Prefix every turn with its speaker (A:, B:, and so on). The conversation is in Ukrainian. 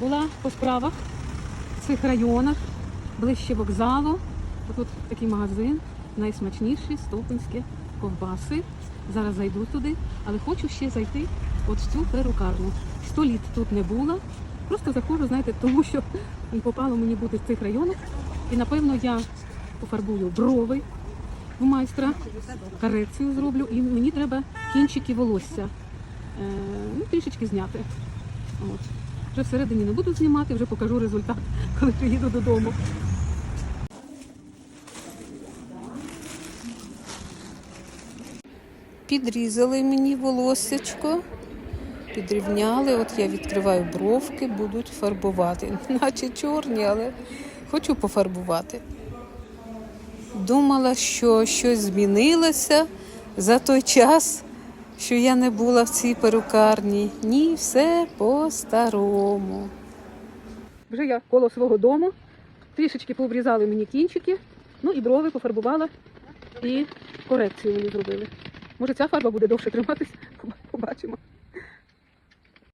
A: Була по справах в цих районах, ближче вокзалу. Тут такий магазин, найсмачніші стопинські ковбаси. Зараз зайду туди, але хочу ще зайти от в цю перукарню. Сто літ тут не була. Просто заходжу, знаєте, тому що попало мені бути в цих районах. І напевно я пофарбую брови в майстра, корекцію зроблю, і мені треба кінчики волосся е, ну, трішечки зняти. От. Вже всередині не буду знімати, вже покажу результат, коли приїду додому.
B: Підрізали мені волоссячко, підрівняли. От я відкриваю бровки, будуть фарбувати. Наче чорні, але хочу пофарбувати. Думала, що щось змінилося за той час, що я не була в цій перукарні. Ні, все по-старому.
A: Вже я коло свого дому, трішечки пообрізали мені кінчики, ну і брови пофарбувала і корекцію мені зробили. Може ця фарба буде довше триматись, побачимо.